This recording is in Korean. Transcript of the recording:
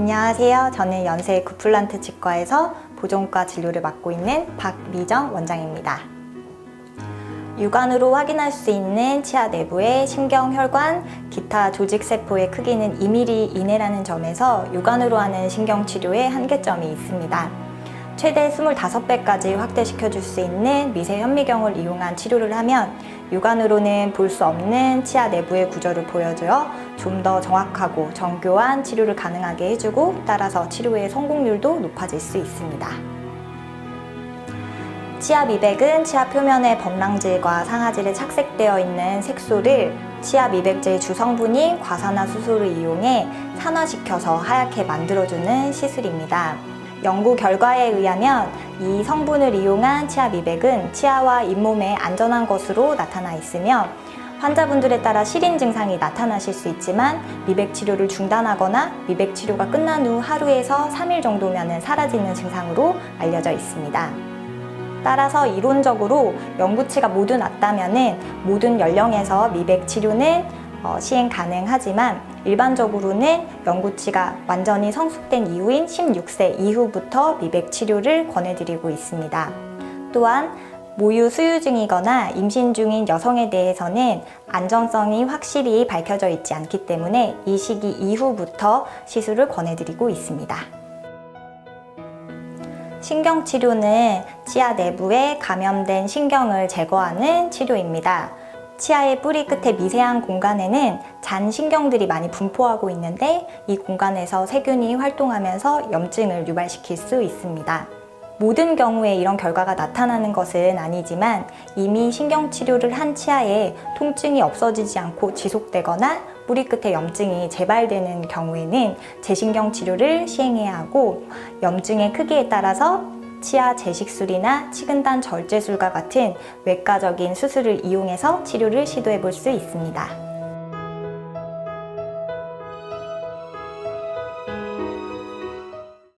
안녕하세요. 저는 연세 구플란트 치과에서 보존과 진료를 맡고 있는 박미정 원장입니다. 육안으로 확인할 수 있는 치아 내부의 신경, 혈관, 기타 조직 세포의 크기는 2mm 이내라는 점에서 육안으로 하는 신경 치료에 한계점이 있습니다. 최대 25배까지 확대시켜 줄 수 있는 미세 현미경을 이용한 치료를 하면 육안으로는 볼 수 없는 치아 내부의 구조를 보여주어 좀 더 정확하고 정교한 치료를 가능하게 해주고 따라서 치료의 성공률도 높아질 수 있습니다. 치아 미백은 치아 표면에 범랑질과 상아질에 착색되어 있는 색소를 치아 미백제의 주성분인 과산화수소를 이용해 산화시켜서 하얗게 만들어주는 시술입니다. 연구 결과에 의하면 이 성분을 이용한 치아 미백은 치아와 잇몸에 안전한 것으로 나타나 있으며 환자분들에 따라 실인 증상이 나타나실 수 있지만 미백 치료를 중단하거나 미백 치료가 끝난 후 하루에서 3일 정도면 사라지는 증상으로 알려져 있습니다. 따라서 이론적으로 연구치가 모두 낮다면 모든 연령에서 미백 치료는 어, 시행 가능하지만 일반적으로는 연구치가 완전히 성숙된 이후인 16세 이후부터 미백 치료를 권해드리고 있습니다. 또한 모유 수유 중이거나 임신 중인 여성에 대해서는 안전성이 확실히 밝혀져 있지 않기 때문에 이 시기 이후부터 시술을 권해드리고 있습니다. 신경치료는 치아 내부에 감염된 신경을 제거하는 치료입니다. 치아의 뿌리 끝에 미세한 공간에는 잔 신경들이 많이 분포하고 있는데 이 공간에서 세균이 활동하면서 염증을 유발시킬 수 있습니다. 모든 경우에 이런 결과가 나타나는 것은 아니지만 이미 신경치료를 한 치아에 통증이 없어지지 않고 지속되거나 뿌리 끝에 염증이 재발되는 경우에는 재신경 치료를 시행해야 하고 염증의 크기에 따라서 치아 재식술이나 치근단 절제술과 같은 외과적인 수술을 이용해서 치료를 시도해 볼 수 있습니다.